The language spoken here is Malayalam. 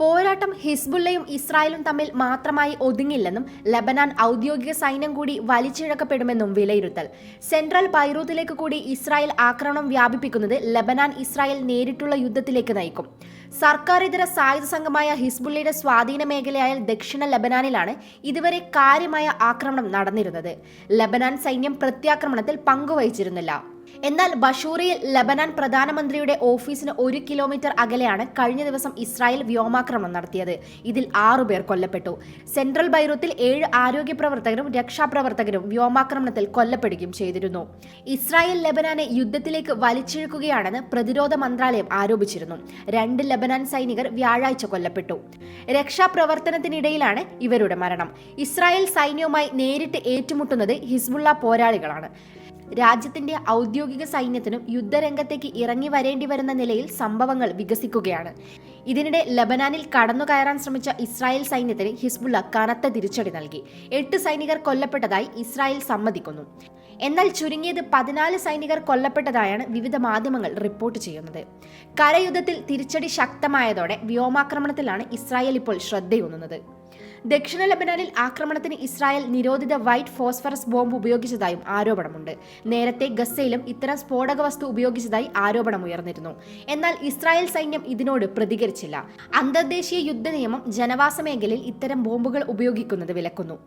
പോരാട്ടം ഹിസ്ബുള്ളയും ഇസ്രായേലും തമ്മിൽ മാത്രമായി ഒതുങ്ങില്ലെന്നും ലബനാൻ ഔദ്യോഗിക സൈന്യം കൂടി വലിച്ചിഴക്കപ്പെടുമെന്നും വിലയിരുത്തൽ. സെൻട്രൽ ബൈറൂത്തിലേക്ക് കൂടി ഇസ്രായേൽ ആക്രമണം വ്യാപിപ്പിക്കുന്നത് ലബനാൻ ഇസ്രായേൽ നേരിട്ടുള്ള യുദ്ധത്തിലേക്ക് നയിക്കും. സർക്കാരിതര സായുധ സംഘമായ ഹിസ്ബുള്ളയുടെ സ്വാധീന മേഖലയായ ദക്ഷിണ ലബനാനിലാണ് ഇതുവരെ കാര്യമായ ആക്രമണം നടന്നിരുന്നത്. ലബനാൻ സൈന്യം പ്രത്യാക്രമണത്തിൽ പങ്കുവഹിച്ചിരുന്നില്ല. എന്നാൽ ബഷൂറിയിൽ ലബനാൻ പ്രധാനമന്ത്രിയുടെ ഓഫീസിന് ഒരു കിലോമീറ്റർ അകലെയാണ് കഴിഞ്ഞ ദിവസം ഇസ്രായേൽ വ്യോമാക്രമണം നടത്തിയത്. ഇതിൽ ആറുപേർ കൊല്ലപ്പെട്ടു. സെൻട്രൽ ബൈറൂത്തിൽ ഏഴ് ആരോഗ്യ പ്രവർത്തകരും രക്ഷാപ്രവർത്തകരും വ്യോമാക്രമണത്തിൽ കൊല്ലപ്പെടുകയും ചെയ്തിരുന്നു. ഇസ്രായേൽ ലബനാനെ യുദ്ധത്തിലേക്ക് വലിച്ചിഴക്കുകയാണെന്ന് പ്രതിരോധ മന്ത്രാലയം ആരോപിച്ചിരുന്നു. രണ്ട് ലബനാൻ സൈനികർ വ്യാഴാഴ്ച കൊല്ലപ്പെട്ടു. രക്ഷാപ്രവർത്തനത്തിനിടയിലാണ് ഇവരുടെ മരണം. ഇസ്രായേൽ സൈന്യവുമായി നേരിട്ട് ഏറ്റുമുട്ടുന്നത് ഹിസ്ബുള്ള പോരാളികളാണ്. രാജ്യത്തിന്റെ ഔദ്യോഗിക സൈന്യത്തിനും യുദ്ധരംഗത്തേക്ക് ഇറങ്ങി വരേണ്ടി വരുന്ന നിലയിൽ സംഭവങ്ങൾ വികസിക്കുകയാണ്. ഇതിനിടെ ലബനാനിൽ കടന്നു കയറാൻ ശ്രമിച്ച ഇസ്രായേൽ സൈന്യത്തിന് ഹിസ്ബുള്ള കനത്ത തിരിച്ചടി നൽകി. എട്ട് സൈനികർ കൊല്ലപ്പെട്ടതായി ഇസ്രായേൽ സമ്മതിക്കുന്നു. എന്നാൽ ചുരുങ്ങിയത് പതിനാല് സൈനികർ കൊല്ലപ്പെട്ടതായാണ് വിവിധ മാധ്യമങ്ങൾ റിപ്പോർട്ട് ചെയ്യുന്നത്. കരയുദ്ധത്തിൽ തിരിച്ചടി ശക്തമായതോടെ വ്യോമാക്രമണത്തിലാണ് ഇസ്രായേൽ ഇപ്പോൾ ശ്രദ്ധയൂന്നുന്നത്. ദക്ഷിണ ലബനാനിൽ ആക്രമണത്തിന് ഇസ്രായേൽ നിരോധിത വൈറ്റ് ഫോസ്ഫറസ് ബോംബ് ഉപയോഗിച്ചതായും ആരോപണമുണ്ട്. നേരത്തെ ഗസയിലും ഇത്തരം സ്ഫോടക വസ്തു ഉപയോഗിച്ചതായി ആരോപണമുയർന്നിരുന്നു എന്നാൽ ഇസ്രായേൽ സൈന്യം ഇതിനോട് പ്രതികരിച്ചില്ല. അന്തർദേശീയ യുദ്ധ നിയമം ജനവാസ മേഖലയിൽ ഇത്തരം ബോംബുകൾ ഉപയോഗിക്കുന്നത് വിലക്കുന്നു.